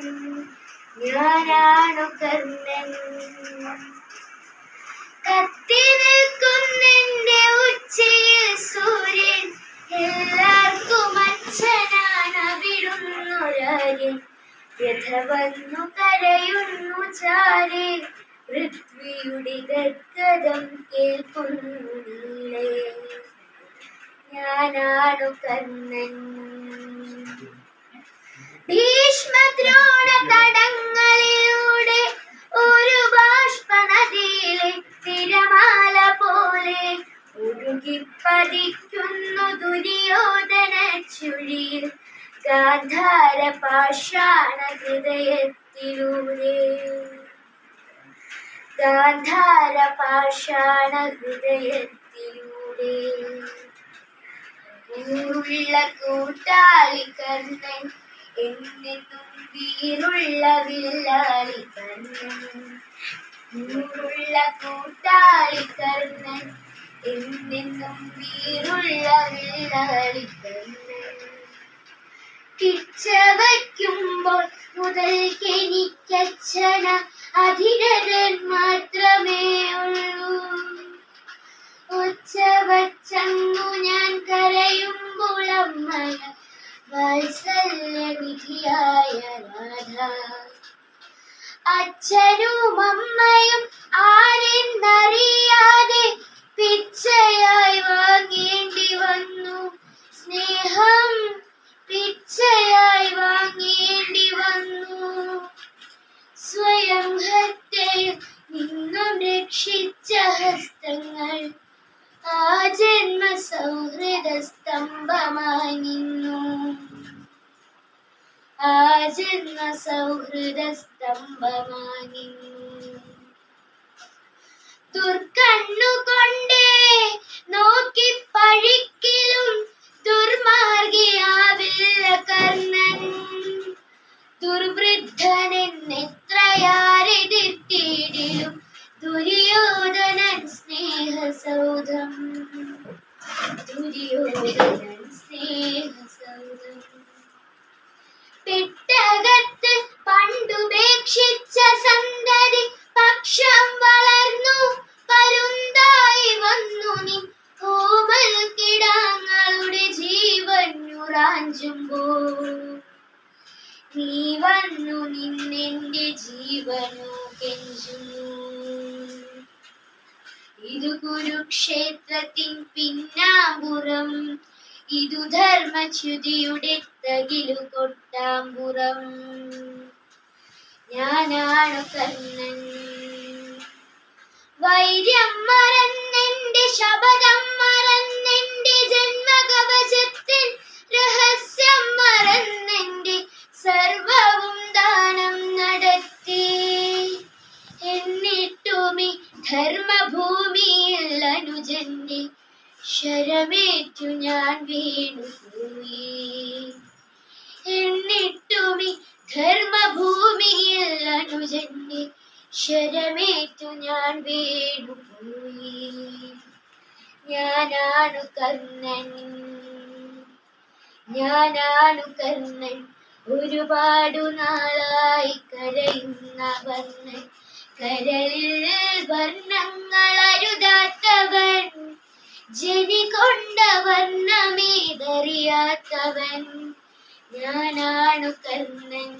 കർണൻ ഞാനാണു കർണൻ. കത്തി നിൽക്കുന്നെന്റെ ഉച്ചയിൽ സൂര്യൻ. എല്ലാവർക്കും അച്ഛനാണ് വിടുന്നൊരാര്യൻ വ്യഥ വന്നു കരയുന്നു ചാരി. പൃഥ്വിയുടെ ഗദ്ഗതം കേൾക്കുന്നില്ലേ? ഞാനാണു കർണൻ. ഒഴുകിപ്പതിക്കുന്നു ദുര്യോധന ചുഴിയിൽ. ഗാന്ധാര പാഷാണ ഹൃദയത്തിലൂടെ ഗാന്ധാര പാഷാണ ഹൃദയത്തിലൂടെ ഉള്ള കൂട്ടാളി കർണൻ എന്നെന്നും വീറുള്ള വില്ലാളി കർണൻ ഉള്ള കൂട്ടാളി കർണൻ എന്നെന്നും വീറുള്ള കിച്ച വയ്ക്കുമ്പോൾ മുതൽക്കെനിക്കച്ഛന അധിരഥൻ മാത്രമേ ഉള്ളൂ. ഒച്ച വച്ചങ്ങു ഞാൻ കരയുമ്പോൾ അമ്മയ വാത്സല്യനിധിയായ രാധ. അച്ഛനും അമ്മയും ആരെന്നറിയാതെ പിച്ചയായി വാങ്ങേണ്ടി വന്നു. സ്നേഹം പിച്ചയായി വാങ്ങേണ്ടി വന്നു. സ്വയം ഹത്യയിൽ നിന്നും രക്ഷിച്ച ഹസ്തങ്ങൾ ആ ജന്മ സൗഹൃദ സ്തംഭമായി നിന്നു. ആ ജന്മ സൗഹൃദ സ്തംഭമായി നിന്നു. സ്നേഹസൗധം. ദുര്യോധനൻ സ്നേഹസൗധം. പെട്ടകത്ത് പണ്ടുപേക്ഷിച്ച സന്തതി പക്ഷം വളർന്നു. പരുന്തായി വന്നു നീ. കോമൽ കിടാങ്ങളുടെ ജീവനുറാഞ്ചുമ്പോൾ നീ വന്നു നിന്നെന്റെ ജീവനോ കെഞ്ചുന്നു. ഇതു കുരുക്ഷേത്രത്തിൻ പിന്നാമ്പുറം. ഇതു ധർമ്മച്യുതിയുടെ തകിലു കൊട്ടാമ്പുറം ഞാനാണു കണ്ണൻ വൈര്യം മറന്നെന്റെ ശബദം മറന്നെന്റെ ജന്മകവചത്തിൻ രഹസ്യം മറന്നെന്റെ സർവവും ദാനം നടത്തി. എന്നിട്ടുമി ധർമ്മഭൂമിയിൽ ശരമേറ്റു ഞാൻ വീണുപോയി എന്നിട്ടുമി ധർമ്മഭൂമിയിൽ അനുജന്റെ ശരമേറ്റു ഞാൻ വീണുപോയി ഞാനാണു കർണൻ. ഞാനാണു കർണൻ. ഒരുപാടു നാളായി കരയുന്ന വർണൻ കരളിൽ വർണങ്ങൾ അരുതാത്തവൻ. ജനി കൊണ്ട വർണമേതറിയാത്തവൻ ഞാനാണു കർണൻ.